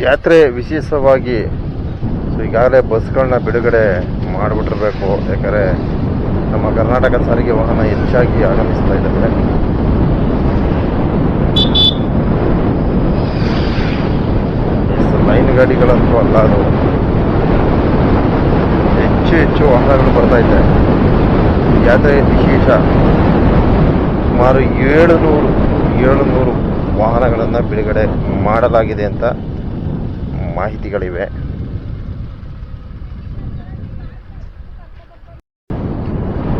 ಜಾತ್ರೆ ವಿಶೇಷವಾಗಿ ಈಗಾಗಲೇ ಬಸ್ಗಳನ್ನ ಬಿಡುಗಡೆ ಮಾಡಿಬಿಟ್ಟಿರಬೇಕು. ಯಾಕಂದರೆ ನಮ್ಮ ಕರ್ನಾಟಕ ಸಾರಿಗೆ ವಾಹನ ಹೆಚ್ಚಾಗಿ ಆಗಮಿಸ್ತಾ ಇದ್ದಾವೆ. ಲೈನ್ ಗಾಡಿಗಳಂತೂ ಅಲ್ಲ ಅದು. ಹೆಚ್ಚು ಹೆಚ್ಚು ವಾಹನಗಳು ಬರ್ತಾ ಇದೆ. ಜಾತ್ರೆ ವಿಶೇಷ. ಸುಮಾರು ಏಳು ನೂರು ಏಳು ನೂರು ವಾಹನಗಳನ್ನು ಬಿಡುಗಡೆ ಮಾಡಲಾಗಿದೆ ಅಂತ ಮಾಹಿತಿಗಳಿವೆ.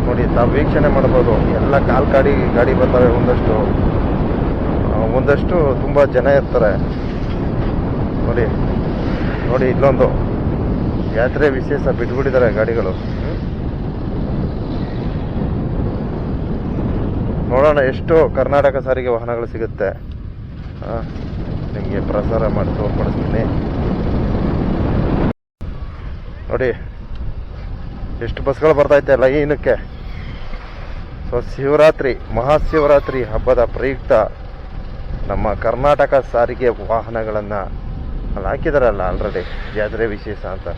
ನೋಡಿ, ತಾವು ವೀಕ್ಷಣೆ ಮಾಡ್ಬೋದು ಎಲ್ಲ ಕಾಲ್ ಗಾಡಿ ಗಾಡಿ ಬರ್ತವೆ ಒಂದಷ್ಟು ಒಂದಷ್ಟು ತುಂಬ ಜನ ಇರ್ತಾರೆ ನೋಡಿ ನೋಡಿ ಇಲ್ಲೊಂದು. ಯಾತ್ರೆ ವಿಶೇಷ ಬಿಟ್ಬಿಟ್ಟಿದ್ದಾರೆ ಗಾಡಿಗಳು. ನೋಡೋಣ ಎಷ್ಟು ಕರ್ನಾಟಕ ಸಾರಿಗೆ ವಾಹನಗಳು ಸಿಗುತ್ತೆ. ನಿಮಗೆ ಪ್ರಸಾರ ಮಾಡಿ ತೋರ್ಪಡಿಸ್ತೀನಿ. ನೋಡಿ, ಎಷ್ಟು ಬಸ್ಗಳು ಬರ್ತೈತೆ ಲೈನಕ್ಕೆ ಸೊ, ಶಿವರಾತ್ರಿ, ಮಹಾಶಿವರಾತ್ರಿ ಹಬ್ಬದ ಪ್ರಯುಕ್ತ ನಮ್ಮ ಕರ್ನಾಟಕ ಸಾರಿಗೆ ವಾಹನಗಳನ್ನು ಅಲ್ಲಿ ಹಾಕಿದಾರಲ್ಲ ಆಲ್ರೆಡಿ ಜಾತ್ರೆ ವಿಶೇಷ ಅಂತ.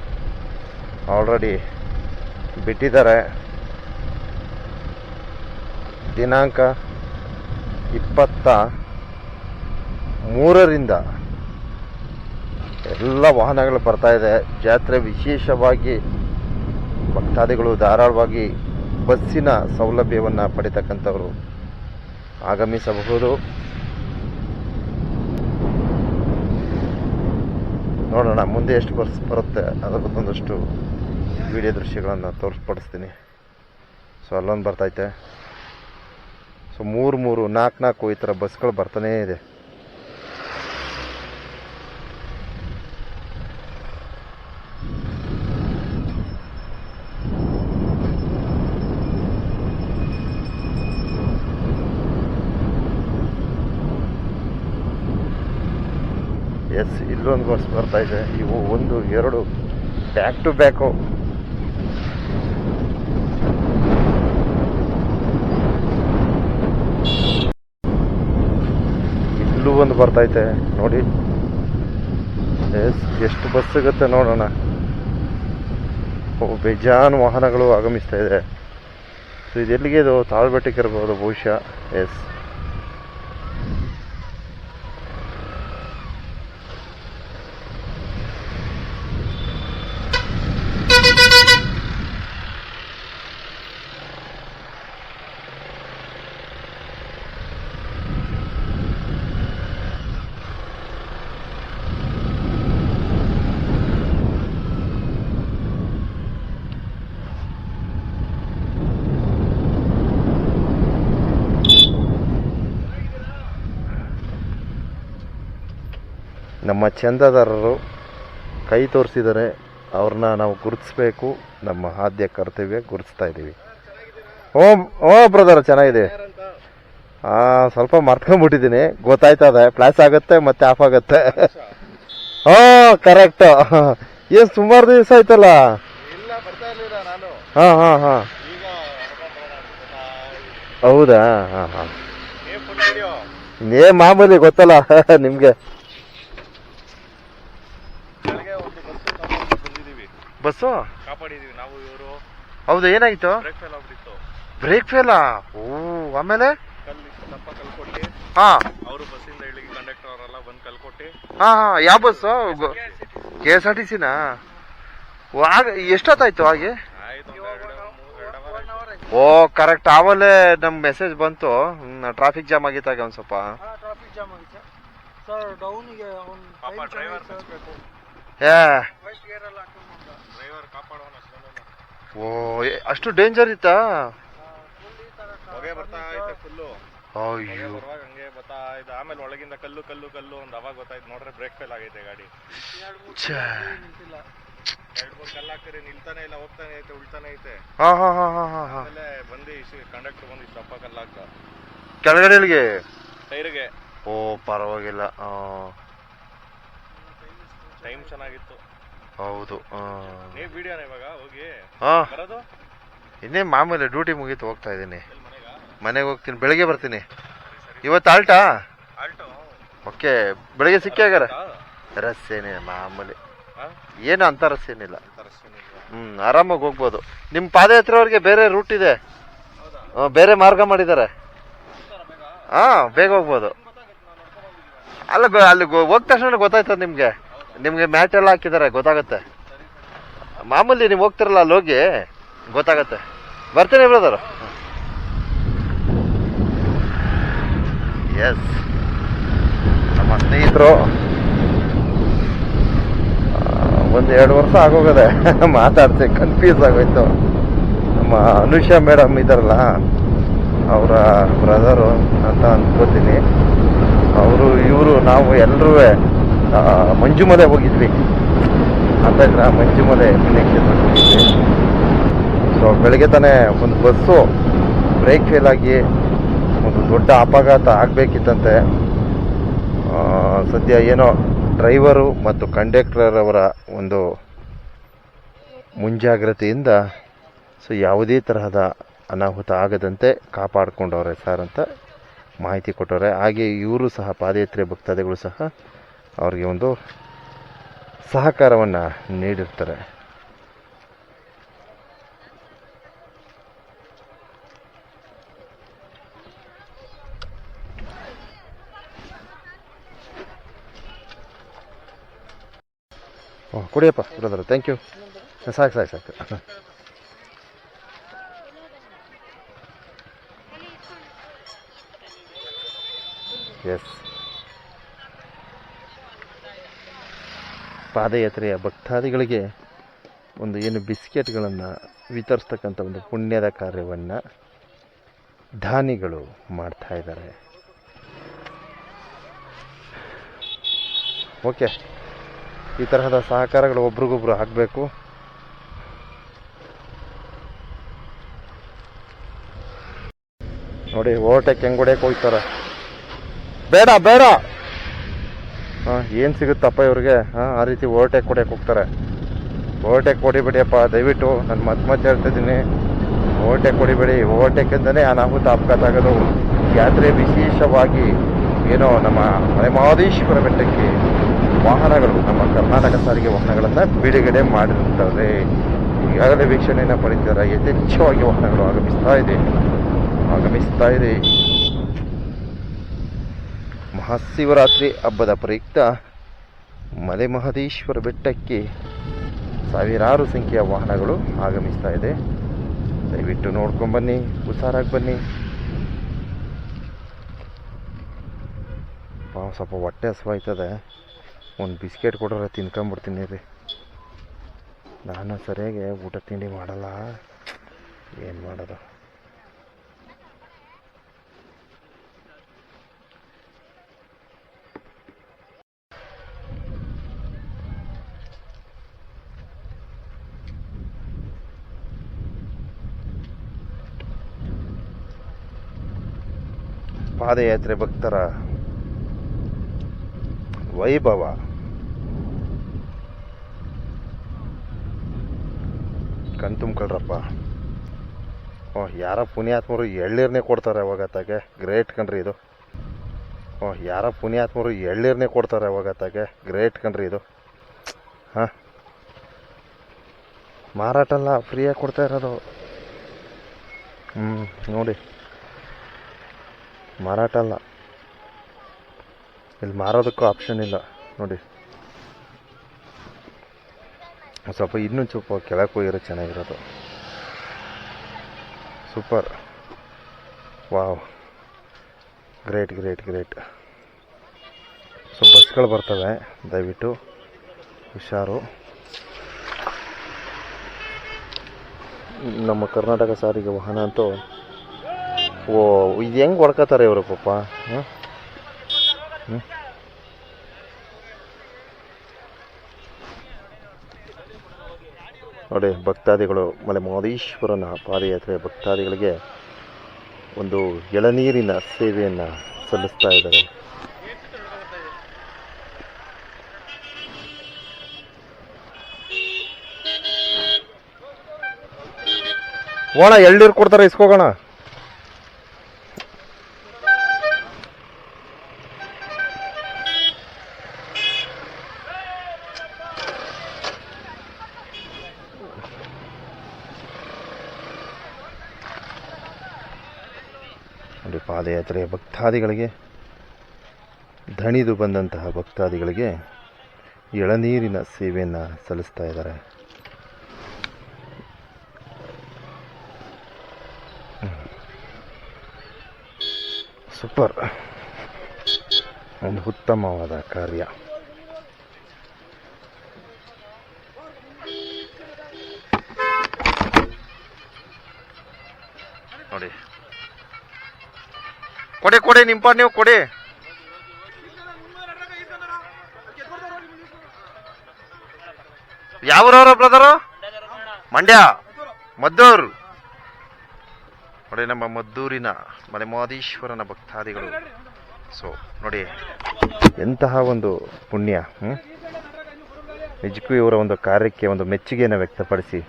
ಆಲ್ರೆಡಿ ಬಿಟ್ಟಿದ್ದಾರೆ. ದಿನಾಂಕ ಇಪ್ಪತ್ತ ಮೂರರಿಂದ ಎಲ್ಲ ವಾಹನಗಳು ಬರ್ತಾ ಇದೆ. ಜಾತ್ರೆ ವಿಶೇಷವಾಗಿ ಭಕ್ತಾದಿಗಳು ಧಾರಾಳವಾಗಿ ಬಸ್ಸಿನ ಸೌಲಭ್ಯವನ್ನು ಪಡಿತಕ್ಕಂಥವರು. ಆಗಮಿಸಬಹುದು. ನೋಡೋಣ, ಮುಂದೆ ಎಷ್ಟು ಬಸ್ ಬರುತ್ತೆ ಅದರ ಒಂದಷ್ಟು ವಿಡಿಯೋ ದೃಶ್ಯಗಳನ್ನು ತೋರಿಸ್ಪಡಿಸ್ತೀನಿ ಸೊ ಅಲ್ಲೊಂದು ಬರ್ತೈತೆ. ಸೊ ಮೂರು ಮೂರು, ನಾಲ್ಕು ನಾಲ್ಕು ಈ ಥರ ಬಸ್ಗಳು ಬರ್ತಾನೇ ಇದೆ. ಎಸ್ ಇಲ್ಲೊಂದು ಬಸ್ ಬರ್ತಾ ಇದೆ. ಇವು ಒಂದು, ಎರಡು ಬ್ಯಾಕ್ ಟು ಬ್ಯಾಕು ಇಲ್ಲೂ ಒಂದು ಬರ್ತೈತೆ ನೋಡಿ. ಎಸ್, ಎಷ್ಟು ಬಸ್ ಸಿಗುತ್ತೆ ನೋಡೋಣ. ಬೇಜಾನ್ ವಾಹನಗಳು ಆಗಮಿಸ್ತಾ ಇದೆ. ಸೊ ಇದೆಲ್ಲಿಗೆ ಇದು? ತಾಳ್ಬೆಟ್ಟಿಗೆ ಇರ್ಬೋದು ಬಹುಶಃ. ಎಸ್. ನಮ್ಮ ಚಂದಾದಾರರು ಕೈ ತೋರಿಸಿದರೆ ಅವ್ರನ್ನ ನಾವು ಗುರುತಿಸ್ಬೇಕು. ನಮ್ಮ ಆದ್ಯ ಕರ್ತವ್ಯ ಗುರುತಿಸ್ತಾ ಇದ್ದೀವಿ. ಓ ಓ ಬ್ರದರ್ ಚೆನ್ನಾಗಿದೆ. ಹಾಂ ಸ್ವಲ್ಪ ಮರ್ತ್ಕೊಂಡ್ಬಿಟ್ಟಿದ್ದೀನಿ. ಗೊತ್ತಾಯ್ತದೆ ಫ್ಲಾಶ್ ಆಗುತ್ತೆ ಮತ್ತೆ ಆಫ್ ಆಗುತ್ತೆ. ಹಾಂ ಕರೆಕ್ಟ್ ಏನು ಸುಮಾರು ದಿವಸ ಆಯ್ತಲ್ಲ? ಹಾಂ ಹಾಂ ಹಾಂ. ಹೌದಾ? ಹಾಂ ಹಾಂ. ಏ ಮಾಮೂಲಿ ಗೊತ್ತಲ್ಲ ನಿಮಗೆ ಬೆಳಗ್ಗೆ ಒಂದು ಬಸ್ ತಗೊಂಡು ಬಂದಿದೀವಿ ಬಸ್ಸು? ಕಾಪಾಡಿದೀವಿ ನಾವು ಇವರು. ಹೌದು ಏನಾಗಿತ್ತು ಬ್ರೇಕ್ ಫೇಲ್ ಆಗ್ಬಿಟ್ಟಿತ್ತು ಬ್ರೇಕ್ ಫೇಲಾ ಓ ಆಮೇಲೆ? ಕಲ್ಲು ದಪ್ಪ ಕಲ್ಲು ಕೊಟ್ಟು ಹಾಂ. ಅವರು ಬಸ್ಸಿಂದ ಇಳಿಗೆ ಕಂಡಕ್ಟರ್ ಅವರೆಲ್ಲ ಬಂದು ಕಲ್ಲು ಕೊಟ್ಟು ಹಾ ಹಾಂ ಯಾವ bus? K S R T ಸಿನಾ ಆಗ ಎಷ್ಟೊತ್ತಾಯ್ತು ಹಾಗೆ? ಆಯ್ತು ಒಂದು ಎರಡು ಮೂರು ಎರಡು ಅವರ್ ಆಯ್ತು. ಓ ಕರೆಕ್ಟ್ ಆಮೇಲೆ ನಮ್ ಮೆಸೇಜ್ ಬಂತು. ಟ್ರಾಫಿಕ್ ಜಾಮ್ ಆಗಿತ್ತಾಗ ಒಂದ್ ಸ್ವಲ್ಪ. ಟ್ರಾಫಿಕ್ ಜಾಮ್ ಆಗಿತ್ತು. ಸರ್ ಡೌನಿಗೆ ಅವ್ನು ಪಾಪ ಡ್ರೈವರ್ ಹಚ್ಬೇಕು ಏ. ಫಸ್ಟ್ ಗೇರ್ ಹಾಕೊಂಡು ಬಂದ ಡ್ರೈವರ್ ಕಾಪಾಡೋಣ ಅಷ್ಟೊಂದು ಓ ಅಷ್ಟು ಡೇಂಜರ್ ಇತ್ತಾ? ಹೊಗೆ ಬರ್ತಾ ಐತೆ ಫುಲ್ಲು ಅಯ್ಯೋ. ಬರುವಾಗ ಹಂಗೆ ಬರ್ತಾ ಇದೆ. ಆಮೇಲೆ ಒಳಗಿಂದ ಕಲ್ಲು ಕಲ್ಲು ಕಲ್ಲು ಒಂದು ಅವಾಗ ಗೊತ್ತಾಯ್ತು. ನೋಡ್ರೆ ಬ್ರೇಕ್ ಫೇಲ್ ಆಗೈತೆ ಗಾಡಿ. ಎರಡು ಮೂರು ಛೇ. ನಿಂತಿಲ್ಲ ಎರಡು ಮೂರು ಕಲ್ಲು ಹಾಕಿದ್ರೆ ನಿಲ್ತಾನೆ ಇಲ್ಲ ಹೋಗ್ತಾನೆ ಐತೆ ಉಳ್ತಾನೆ ಐತೆ. ಹಾ ಹಾ ಹಾ ಹಾಂ ಹಾಂ ಹಾಂ. ಆಮೇಲೆ ಬಂದು ಕಂಡಕ್ಟರ್ ಬಂದು ಇಷ್ಟು ದಪ್ಪ ಕಲ್ಲು ಹಾಕ್ದ ಕೆಳಗಡೆಗೆ ಟೈರ್ಗೆ. ಓ ಪರವಾಗಿಲ್ಲ. ಆ, ಟೈಮ್ ಚೆನ್ನಾಗಿತ್ತು. ಹೌದು ಇನ್ನೇ ಮಾಮೂಲಿ ಡ್ಯೂಟಿ ಮುಗೀತು ಹೋಗ್ತಾ ಇದ್ದೀನಿ. ಮನೆಗೆ? ಹೋಗ್ತೀನಿ ಬೆಳಗ್ಗೆ ಬರ್ತೀನಿ. ಇವತ್ತು ಆಲ್ಟಾ? ಓಕೆ ಬೆಳಗ್ಗೆ ಸಿಕ್ಕಾಗಾರ ರಸ್ ಏನಿಲ್ಲ ಮಾಮೂಲಿ? ಏನು ಅಂತ ರಸ್ ಏನಿಲ್ಲ ಹ್ಞೂ ಹ್ಮ್ ಆರಾಮಾಗಿ ಹೋಗ್ಬೋದು. ನಿಮ್ಮ ಪಾದಯಾತ್ರೆಯವ್ರಿಗೆ ಬೇರೆ ರೂಟ್ ಇದೆ. ಬೇರೆ ಮಾರ್ಗ ಮಾಡಿದ್ದಾರೆ. ಹಾಂ ಬೇಗ ಹೋಗ್ಬೋದು. ಅಲ್ಲ ಅಲ್ಲಿ ಹೋಗ್ತಕ್ಷಣ ತಕ್ಷಣ ಗೊತ್ತಾಯ್ತದ ನಿಮ್ಗೆ. ನಿಮ್ಗೆ ಮ್ಯಾಟ್ ಎಲ್ಲ ಹಾಕಿದ್ದಾರೆ ಗೊತ್ತಾಗತ್ತೆ. ಮಾಮೂಲಿ ನೀವು ಹೋಗ್ತಿರಲ್ಲ ಅಲ್ಲಿ ಹೋಗಿ ಗೊತ್ತಾಗತ್ತೆ. ಬರ್ತೀನಿ ಬ್ರದರ್. ಎಸ್ ನಮ್ಮ ಸ್ನೇಹಿತರು ಒಂದು ಎರಡು ವರ್ಷ ಆಗೋಗದೆ. ಮಾತಾಡ್ತೆ ಕನ್ಫ್ಯೂಸ್ ಆಗೋಯ್ತು. ನಮ್ಮ ಅನುಷಾ ಮೇಡಮ್ ಇದ್ದಾರಲ್ಲ ಅವರ ಬ್ರದರು ಅಂತ ಅಂದ್ಕೋತೀನಿ ಅವರು, ಇವರು, ನಾವು ಎಲ್ಲರೂ ಮಂಜುಮಲೆ ಹೋಗಿದ್ವಿ. ಅಂತ ಮಂಜುಮಲೆ ಸೊ ಬೆಳಗ್ಗೆ ತಾನೇ ಒಂದು ಬಸ್ಸು ಬ್ರೇಕ್ ಫೇಲ್ ಆಗಿ ಒಂದು ದೊಡ್ಡ ಅಪಘಾತ ಆಗಬೇಕಿತ್ತಂತೆ. ಸದ್ಯ ಏನೋ ಡ್ರೈವರು ಮತ್ತು ಕಂಡಕ್ಟರ್ ಅವರ ಒಂದು ಮುಂಜಾಗ್ರತೆಯಿಂದ ಸೊ, ಯಾವುದೇ ತರಹದ ಅನಾಹುತ ಆಗದಂತೆ ಕಾಪಾಡಿಕೊಂಡವ್ರೆ ಸರ್ ಅಂತ ಮಾಹಿತಿ ಕೊಟ್ಟವ್ರೆ. ಹಾಗೆ ಇವರು ಸಹ ಪಾದಯಾತ್ರೆ ಭಕ್ತಾದಿಗಳು ಸಹ ಅವ್ರಿಗೆ ಒಂದು ಸಹಕಾರವನ್ನು ನೀಡಿರ್ತಾರೆ. ಓ ಕುಡಿಯಪ್ಪ ಬ್ರದರ್ ಥ್ಯಾಂಕ್ ಯು ಸಾಕು ಸಾಕು ಸಾಕು. ಎಸ್ ಪಾದಯಾತ್ರೆಯ ಭಕ್ತಾದಿಗಳಿಗೆ ಒಂದು ಏನು ಬಿಸ್ಕೆಟ್ಗಳನ್ನು ವಿತರಿಸ್ತಕ್ಕಂಥ ಒಂದು ಪುಣ್ಯದ ಕಾರ್ಯವನ್ನು ದಾನಿಗಳು ಮಾಡ್ತಾ ಇದ್ದಾರೆ. ಓಕೆ. ಈ ತರಹದ ಸಹಕಾರಗಳು ಒಬ್ರಿಗೊಬ್ರು ಆಗಬೇಕು. ನೋಡಿ, ಓವರ್ಟೇಕ್ ಹೆಂಗ್ ಹೊಡೆಯಕ್ಕೆ ಹೋಗ್ತಾರೆ. ಬೇಡ ಬೇಡ! ಏನು ಸಿಗುತ್ತಪ್ಪ ಇವ್ರಿಗೆ? ಹಾಂ, ಆ ರೀತಿ ಓವರ್ಟೇಕ್ ಕೊಡೋಕೆ ಹೋಗ್ತಾರೆ. ಓವರ್ಟೇಕ್ ಹೊಡಿಬೇಡಿಯಪ್ಪ ದಯವಿಟ್ಟು ನಾನು ಮತ್ತೆ ಮತ್ತೆ ಹೇಳ್ತಿದ್ದೀನಿ. ಓವರ್ಟೇಕ್ ಹೊಡಿಬೇಡಿ ಓವರ್ಟೇಕ್ ಅಂತಲೇ ಅನಾಹುತ ಅಪಘಾತ ಆಗೋದು. ಯಾತ್ರೆ ವಿಶೇಷವಾಗಿ ಏನೋ ನಮ್ಮ ಮಲೆಮಹದೇಶ್ವರ ಬೆಟ್ಟಕ್ಕೆ ವಾಹನಗಳು ನಮ್ಮ ಕರ್ನಾಟಕ ಸಾರಿಗೆ ವಾಹನಗಳನ್ನು ಬಿಡುಗಡೆ ಮಾಡಿರುತ್ತವೆ. ಈಗಾಗಲೇ ವೀಕ್ಷಣೆಯನ್ನು ಪಡಿತಾರೆ ಯಥೇಚ್ಛವಾಗಿ ವಾಹನಗಳು ಆಗಮಿಸ್ತಾ ಇದೆ. ಆಗಮಿಸ್ತಾ ಇದೆ. ಮಹಾಶಿವರಾತ್ರಿ ಹಬ್ಬದ ಪ್ರಯುಕ್ತ ಮಲೆ ಮಹದೇಶ್ವರ ಬೆಟ್ಟಕ್ಕೆ ಸಾವಿರಾರು ಸಂಖ್ಯೆಯ ವಾಹನಗಳು ಆಗಮಿಸ್ತಾ ಇದೆ. ದಯವಿಟ್ಟು ನೋಡ್ಕೊಂಬನ್ನಿ ಹುಷಾರಾಗಿ ಬನ್ನಿ. ಪಾವ ಸ್ವಲ್ಪ ಹೊಟ್ಟೆ ಹಸುವಾಯ್ತದೆ. ಒಂದು ಬಿಸ್ಕೆಟ್ ಕೊಡೋರೆ ತಿನ್ಕೊಂಬಿಡ್ತೀನಿ ರೀ. ನಾನು ಸರಿಯಾಗಿ ಊಟ ತಿಂಡಿ ಮಾಡಲ್ಲ. ಏನು ಮಾಡೋದು? ಪಾದಯಾತ್ರೆ ಭಕ್ತರ ವೈಭವ. ಕಣ್ ತುಂಬ್ಕೊಳ್ರಪ್ಪ. ಓ, ಯಾರ ಪುಣ್ಯಾತ್ಮರು ಎಳ್ಳೀರ್ನೇ ಕೊಡ್ತಾರೆ ಅವಾಗ ಗ್ರೇಟ್ ಕಣ್ರಿ ಇದು. ಓ, ಯಾರ ಪುಣ್ಯಾತ್ಮರು ಎಳ್ಳೀರ್ನೇ ಕೊಡ್ತಾರೆ ಅವಾಗ ಗ್ರೇಟ್ ಕಣ್ರಿ ಇದು. ಹಾಂ. ಮಾರಾಟ ಅಲ್ಲ ಫ್ರೀಯಾಗಿ ಕೊಡ್ತಾ ಇರೋದು. ಹ್ಞೂ ನೋಡಿ. ಮಾರಾಟ ಅಲ್ಲ. ಇಲ್ಲಿ ಮಾರೋದಕ್ಕೂ ಆಪ್ಷನ್ ಇಲ್ಲ. ನೋಡಿ. ಸ್ವಲ್ಪ ಇನ್ನೂ ಸ್ವಲ್ಪ ಕೆಳಕ್ಕೆ ಹೋಗಿರೋ ಚೆನ್ನಾಗಿರೋದು. Super wow great great great so ಬಸ್ಗಳು ಬರ್ತವೆ, ದಯವಿಟ್ಟು. ಹುಷಾರು. ನಮ್ಮ ಕರ್ನಾಟಕ ಸಾರಿಗೆ ವಾಹನ ಅಂತೂ ಓ, ಇದು ಹೆಂಗೆ ಹೊಡ್ಕೋತಾರೆ ಇವರು ಪಾಪ? ನೋಡಿ, ಭಕ್ತಾದಿಗಳು, ಮಲೆ ಮಹದೇಶ್ವರನ ಪಾದಯಾತ್ರೆ ಭಕ್ತಾದಿಗಳಿಗೆ ಒಂದು ಎಳನೀರಿನ ಸೇವೆಯನ್ನು ಸಲ್ಲಿಸ್ತಾ ಇದ್ದಾರೆ. ಓಣ ಎಳ್ನೀರು ಕೊಡ್ತಾರೆ, ಇಸ್ಕೋಗೋಣ. ಪಾದಯಾತ್ರೆ ಭಕ್ತಾದಿಗಳಿಗೆ ದಣಿದು ಬಂದಂತಹ ಭಕ್ತಾದಿಗಳಿಗೆ ಎಳನೀರಿನ ಸೇವೆಯನ್ನು ಸಲ್ಲಿಸ್ತಾ ಇದ್ದಾರೆ. ಸೂಪರ್. ಒಂದು ಉತ್ತಮವಾದ ಕಾರ್ಯ. ಕೊಡಿ ಕೊಡಿ ನಿಂಪ ನೀವು, ಕೊಡಿ. ಯಾವ್ರವ್ರ ಬ್ರದರು ಮಂಡ್ಯ. ಮದ್ದೂರು. ನೋಡಿ ನಮ್ಮ ಮದ್ದೂರಿನ ಮಲೆಮಾದೀಶ್ವರನ ಭಕ್ತಾದಿಗಳು. ಸೊ ನೋಡಿ, ಎಂತಹ ಒಂದು ಪುಣ್ಯ? ನಿಜಕ್ಕೂ ಇವರ ಒಂದು ಕಾರ್ಯಕ್ಕೆ ಒಂದು ಮೆಚ್ಚುಗೆಯನ್ನು ವ್ಯಕ್ತಪಡಿಸಿ,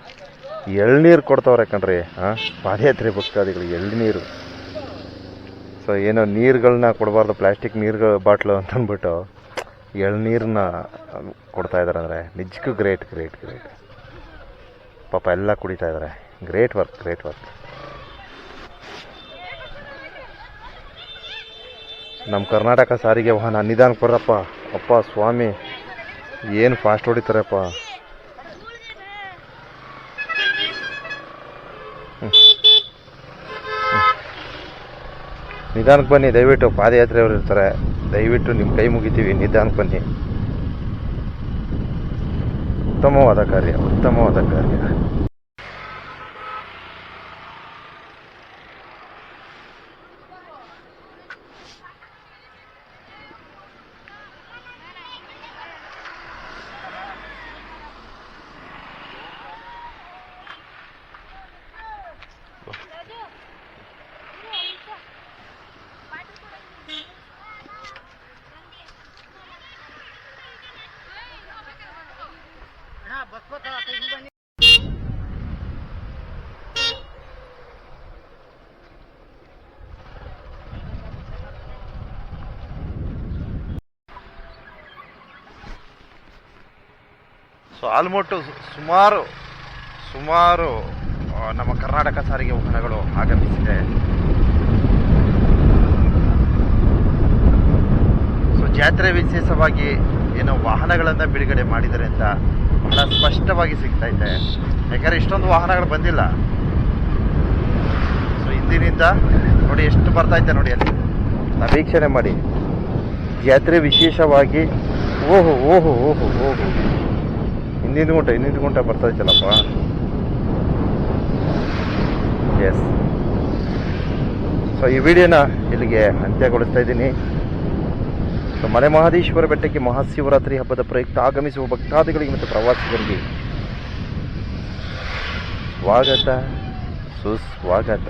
ಎಳ್ನೀರು ಕೊಡ್ತಾವ್ರೆ ಕಣ್ರಿ ಹಾಂ ಪಾದಯಾತ್ರೆ ಭಕ್ತಾದಿಗಳು, ಎಳ್ನೀರು. ಸೊ ಏನೋ ನೀರುಗಳನ್ನ ಕೊಡಬಾರ್ದು, ಪ್ಲಾಸ್ಟಿಕ್ ನೀರುಗಳು ಬಾಟ್ಲು ಅಂತ ಅಂದ್ಬಿಟ್ಟು ಎಳ್ನೀರನ್ನ ಕೊಡ್ತಾ ಇದ್ದಾರೆ ಅಂದರೆ ನಿಜಕ್ಕೂ ಗ್ರೇಟ್ ಗ್ರೇಟ್ ಗ್ರೇಟ್. ಪಾಪ ಎಲ್ಲ ಕುಡಿತಾ ಇದ್ದಾರೆ ಗ್ರೇಟ್ ವರ್ಕ್ ಗ್ರೇಟ್ ವರ್ಕ್. ನಮ್ಮ ಕರ್ನಾಟಕ ಸಾರಿಗೆ ವಾಹನ ನಿಧಾನಕ್ಕೆ ಬರ್ರಪ್ಪ ಅಪ್ಪ, ಸ್ವಾಮಿ, ಏನು ಫಾಸ್ಟ್ ಹೊಡಿತಾರಪ್ಪ. ಹ್ಮ್. ನಿಧಾನಕ್ಕೆ ಬನ್ನಿ, ದಯವಿಟ್ಟು ಪಾದಯಾತ್ರೆಯವರು ಇರ್ತಾರೆ. ದಯವಿಟ್ಟು ನಿಮ್ಮ ಕೈ ಮುಗಿತೀವಿ, ನಿಧಾನಕ್ಕೆ ಬನ್ನಿ. ಉತ್ತಮವಾದ ಕಾರ್ಯ ಉತ್ತಮವಾದ ಕಾರ್ಯ ಸೊ ಆಲ್ಮೋಸ್ಟ್ ಸುಮಾರು ಸುಮಾರು ನಮ್ಮ ಕರ್ನಾಟಕ ಸಾರಿಗೆ ವಾಹನಗಳು ಆಗಮಿಸಿದೆ. ಸೊ ಜಾತ್ರೆ ವಿಶೇಷವಾಗಿ ಏನೋ ವಾಹನಗಳನ್ನು ಬಿಡುಗಡೆ ಮಾಡಿದರೆ ಅಂತ ಬಹಳ ಸ್ಪಷ್ಟವಾಗಿ ಸಿಗ್ತಾ ಇದೆ. ಯಾಕಂದರೆ ಇಷ್ಟೊಂದು ವಾಹನಗಳು ಬಂದಿಲ್ಲ. ಸೊ ಹಿಂದಿನಿಂದ ನೋಡಿ ಎಷ್ಟು ಬರ್ತಾ ಇದೆ ನೋಡಿ ಅಲ್ಲಿ. ವೀಕ್ಷಣೆ ಮಾಡಿ. ಜಾತ್ರೆ ವಿಶೇಷವಾಗಿ, ಓಹೋ ಓಹೋ ಓಹೋ ಓಹೋ. ಹಿಂದಿನ ಗುಂಟ ಹಿಂದಿನ ಗುಂಟ ಬರ್ತಾ ಇತ್ತಲ್ಲಪ್ಪ. ಎಸ್ ಸೊ ಈ ವಿಡಿಯೋನ ಇಲ್ಲಿಗೆ ಅಂತ್ಯಗೊಳಿಸ್ತಾ ಇದ್ದೀನಿ. ಸೊ ಮಲೆ ಮಹದೇಶ್ವರ ಬೆಟ್ಟಕ್ಕೆ ಮಹಾಶಿವರಾತ್ರಿ ಹಬ್ಬದ ಪ್ರಯುಕ್ತ ಆಗಮಿಸುವ ಭಕ್ತಾದಿಗಳಿಗೆ ಮತ್ತು ಪ್ರವಾಸಿಗರಿಗೆ ಸ್ವಾಗತ, ಸುಸ್ವಾಗತ.